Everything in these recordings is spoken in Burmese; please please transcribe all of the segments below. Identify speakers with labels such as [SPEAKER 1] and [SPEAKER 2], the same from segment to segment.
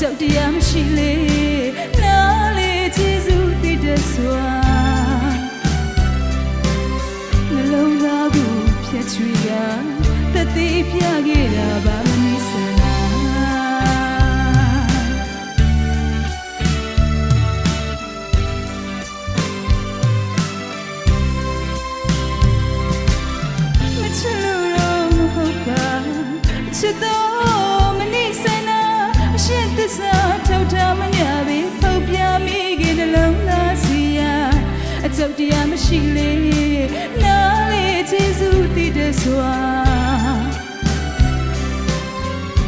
[SPEAKER 1] ကြောက်တရားမရှိလေနားလေချီစုတည်တဲ့စွာနှလုံးသားကိုဖြတ်ချွေကတတိပြခဲ့တာပါမနိစနာမချစ်လို့တော့မဟုတ်ပါချစ်တော့ ရားမရှိလေနားလေချေစုတည်တဲ့စွာ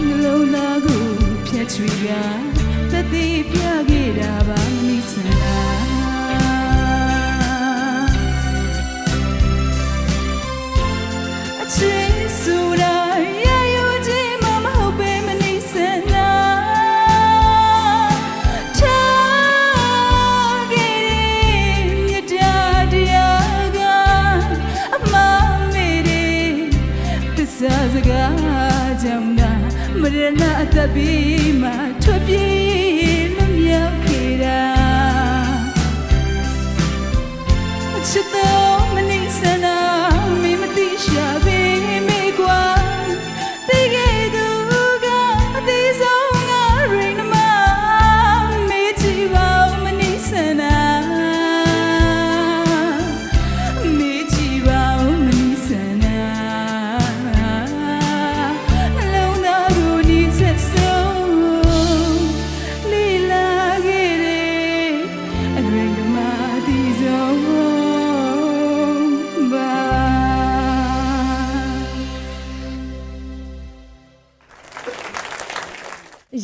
[SPEAKER 1] နှလုံးသားကိုဖြတ်ချွေကတတိပြခဲ့တာပါမနိစနာ ပြီးမှထွက်ပြေး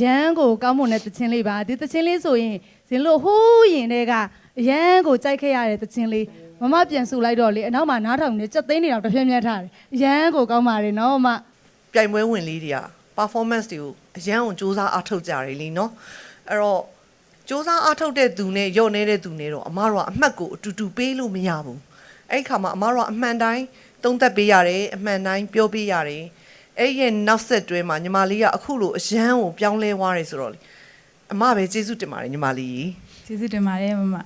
[SPEAKER 2] ရန်ကိုကောင်းမွန်တဲ့တခြင်းလေးပါဒီတခြင်းလေးဆိုရင်ဇင်လို့ဟိုးရင်တဲ့ကအရန်ကိုကြိုက်ခဲ့ရတဲ့တခြင်းလေးမမပြန်ဆူလိုက်တော့လေအနောက်မှာနားထောင်နေစက်သိန်းနေတော့တစ်ပြင်းပြင်းထားတယ်အရန်ကိုကောင်းပါတယ်နော်မ
[SPEAKER 3] ပြိုင်ပွဲဝင်လေးတွေက performance တွေကိုအရန်ကိုစူးစမ်းအားထုတ်ကြတယ်လीနော်အဲ့တော့စူးစမ်းအားထုတ်တဲ့သူနဲ့ယော့နေတဲ့သူနဲ့တော့အမတို့ကအမှတ်ကိုအတူတူပေးလို့မရဘူးအဲ့ဒီခါမှာအမတို့ကအမှန်တိုင်းသုံးသပ်ပေးရတယ်အမှန်တိုင်းပြောပေးရတယ် အဲ့ဒီရဲ့နောက်ဆက်တွဲမှာညီမလေးကအခုလိုအရန်ကိုပြောင်းလဲသွားတယ်ဆိုတော့လေအမပဲကျေးဇူးတင်ပါတယ်ညီမလေး
[SPEAKER 1] ကျေးဇူးတင်ပါတယ်မမ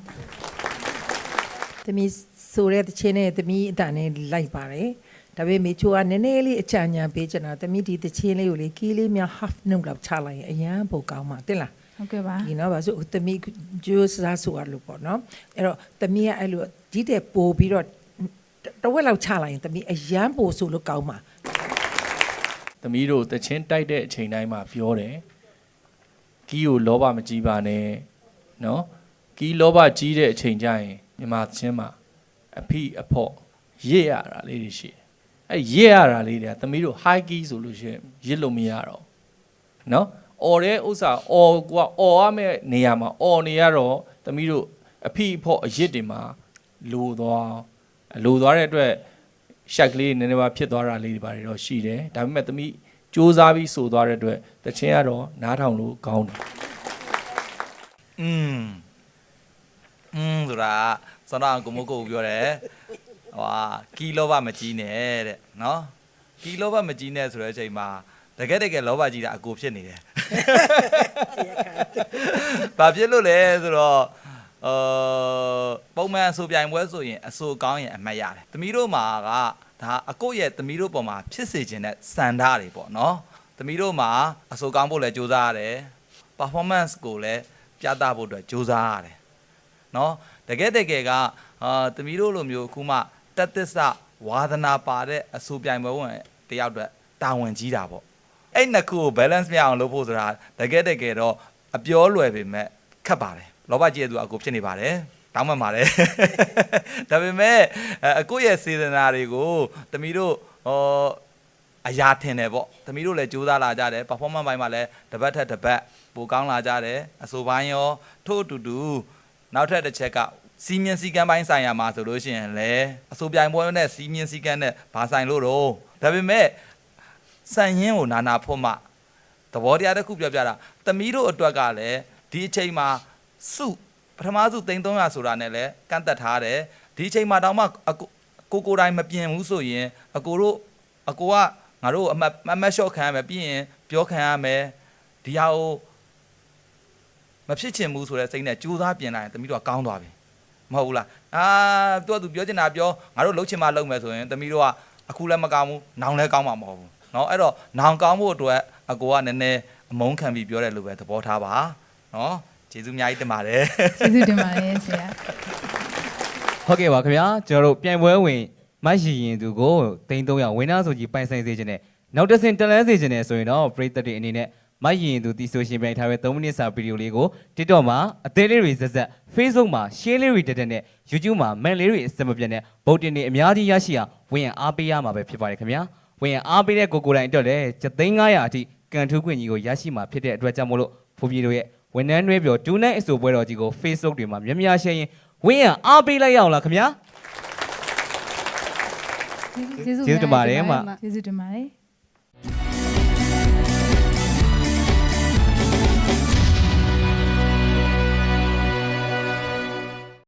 [SPEAKER 4] သမီးဆိုတဲ့တခြင်းနဲ့သမီးအတန်နဲ့လိုက်ပါတယ်ဒါပေမဲ့မေချိုကနည်းနည်းလေးအချာညာပေးချင်တာသမီးဒီတခြင်းလေးကိုလေကီးလေးများ half note လောက်ချလိုက်ရင်အရန်ပိုကောင်းမှာတင်လား
[SPEAKER 1] ဟုတ်ကဲ့ပါ
[SPEAKER 4] ဒီနော်ပါဆိုသမီးဂျိုးစားဆိုရလို့ပေါ့နော်အဲ့တော့သမီးကအဲ့လိုဒီတဲ့ပို့ပြီးတော့တဝက်လောက်ချလိုက်ရင်သမီးအရန်ပို့ဆိုလို့ကောင်းမှာ
[SPEAKER 5] သမီးတို့တချင်းတိုက်တဲ့အချိန်တိုင်းမှာပြောတယ်ကီးကိုလောဘမကြီးပါနဲ့နော်ကီးလောဘကြီးတဲ့အချိန်ကျရင်မြမသချင်းမှာအဖိအဖော့ရစ်ရတာလေးတွေရှိတယ်အဲရစ်ရတာလေးတွေကသမီးတို့ high key ဆိုလို့ရှိရင်ရစ်လို့မရတော့ဘူးနော်အော်တဲ့ဥစ္စာအော်ကအော်ရမယ့်နေရာမှာအော်နေရတော့သမီးတို့အဖိအဖော့အရစ်တွေမှာလိုသွားလိုသွားတဲ့အတွက် ရှက်ကလေးနည်းနည်းပါဖြစ်သွားတာလေးတွေပါတယ်တော့ရှိတယ်ဒါပေမဲ့သမီးစူးစမ်းပြီးဆိုသွားတဲ့အတွက်တခြင်းကတော့နားထောင်လို့ကောင်းတယ်
[SPEAKER 6] อืมอืมဆိုတာစောတော့ကိုမိုးကိုပြောတယ်ဟွာကီလောဘမကြီးနဲ့တဲ့နော်ကီလောဘမကြီးနဲ့ဆိုတဲ့အချိန်မှာတကယ်တကယ်လောဘကြီးတာအကိုဖြစ်နေတယ်ဘာဖြစ်လို့လဲဆိုတော့ အာပုံမှန်အဆိုပြိုင်ပွဲဆိုရင်အဆိုကောင်းရင်အမှတ်ရတယ်သမီးတို့မှာကဒါအကိုရဲ့သမီးတို့ပေါ်မှာဖြစ်စေခြင်းတဲ့စန္ဒတွေပေါ့နော်သမီးတို့မှာအဆိုကောင်းဖို့လည်းကြိုးစားရတယ် performance ကိုလည်းပြသဖို့အတွက်ကြိုးစားရတယ်။နော်တကယ်တကယ်ကအာသမီးတို့လိုမျိုးအခုမှတက်သစ္စာဝါသနာပါတဲ့အဆိုပြိုင်ပွဲဝင်တယောက်အတွက်တာဝန်ကြီးတာပေါ့။အဲ့နှစ်ခုကို balance မရအောင်လုပ်ဖို့ဆိုတာတကယ်တကယ်တော့အပြောလွယ်ပေမဲ့ခက်ပါတယ်။ လောဘကြီးတဲ့သူကအကိုဖြစ်နေပါတယ်။တောင်းပန်ပါတယ်ဒါပေမဲ့အဲအကိုရဲ့စေတနာတွေကိုသမီးတို့ဟောအရာထင်တယ်ပေါ့သမီးတို့လည်းကြိုးစားလာကြတယ် performance ဘိုင်းမှာလည်းတစ်ပတ်ထက်တစ်ပတ်ပိုကောင်းလာကြတယ်အဆိုပိုင်းရောထို့အတူတူနောက်ထပ်တစ်ချက်ကစီမင်းစည်းကမ်းပိုင်းဆိုင်ရာမှာဆိုလို့ရှိရင်လည်းအဆိုပြိုင်ပွဲနဲ့စီမင်းစည်းကမ်းနဲ့ဘာဆိုင်လို့တော့ဒါပေမဲ့စံရင်ကိုနာနာဖို့မှသဘောတရားတစ်ခုပြောပြတာသမီးတို့အတွက်ကလည်းဒီအချိန်မှာ စုပထမစု3300ဆိုတာနဲ့လည်းကန့်သက်ထားတယ်ဒီအချိန်မှာတောင်မှအကိုကိုကိုယ်တိုင်မပြင်ဘူးဆိုရင်အကိုတို့အကိုကငါတို့အမတ်အမတ်ရှော့ခံရမယ်ပြီးရင်ပြောခံရမယ်ဒီဟာကိုမဖြစ်ချင်ဘူးဆိုတဲ့စိတ်နဲ့ကြိုးစားပြင်လိုက်ရင်သမီးတို့ကကောင်းသွားပြီမဟုတ်ဘူးလားအာသူကသူပြောချင်တာပြောငါတို့လှုပ်ချင်မှလှုပ်မယ်ဆိုရင်သမီးတို့ကအခုလည်းမကောင်းဘူးနောင်လည်းကောင်းမှာမဟုတ်ဘူးเนาะအဲ့တော့နောင်ကောင်းဖို့အတွက်အကိုကနည်းနည်းအမုန်းခံပြီးပြောတယ်လို့ပဲသဘောထားပါเนาะ ကျေးဇူးအများကြီးတင်ပါတယ်
[SPEAKER 1] ကျေးဇူးတင်ပါတယ်ဆရာ
[SPEAKER 7] ဟုတ်ကဲ့ပါခင်ဗျာကျွန်တော်တို့ပြိုင်ပွဲဝင်မတ်ရီရင်သူကို3300ဝင်းနာဆိုကြီးပိုင်ဆိုင်စေခြင်းနဲ့နောက်တစ်ဆင့်တလန်းစေခြင်းနဲ့ဆိုရင်တော့ပရိသတ်တွေအနေနဲ့မတ်ရီရင်သူတီဆိုရှင်ပြိုင်ထားတဲ့3မိနစ်စာဗီဒီယိုလေးကို TikTok မှာအသေးလေးတွေဇက်ဇက် Facebook မှာ share လေးတွေတက်တက်နဲ့ YouTube မှာ man လေးတွေအစမပြတ်နဲ့ဗုဒ္ဓတင်တွေအများကြီးရရှိအောင်ဝင်ရအားပေးရမှာပဲဖြစ်ပါတယ်ခင်ဗျာဝင်ရအားပေးတဲ့ကိုကိုယ်တိုင်အတွက်လည်း7,900အထိကန်ထူးခွင့်ကြီးကိုရရှိမှာဖြစ်တဲ့အတွက်ကြောင့်မို့လို့ဖိုးပြေတို့ရဲ့ ဝန်ထမ်းတွေပြော2 night အဆိုပွဲတော်ကြီးကို Facebook တွေမှာများများ share ရင်ဝင်ရအားပေးလိုက်ရအောင်လားခင်ဗျာ
[SPEAKER 1] ကျေးဇူး
[SPEAKER 7] ကျေးဇူးတင်ပါတယ်အမ
[SPEAKER 1] ကျေးဇူးတင်ပါတယ်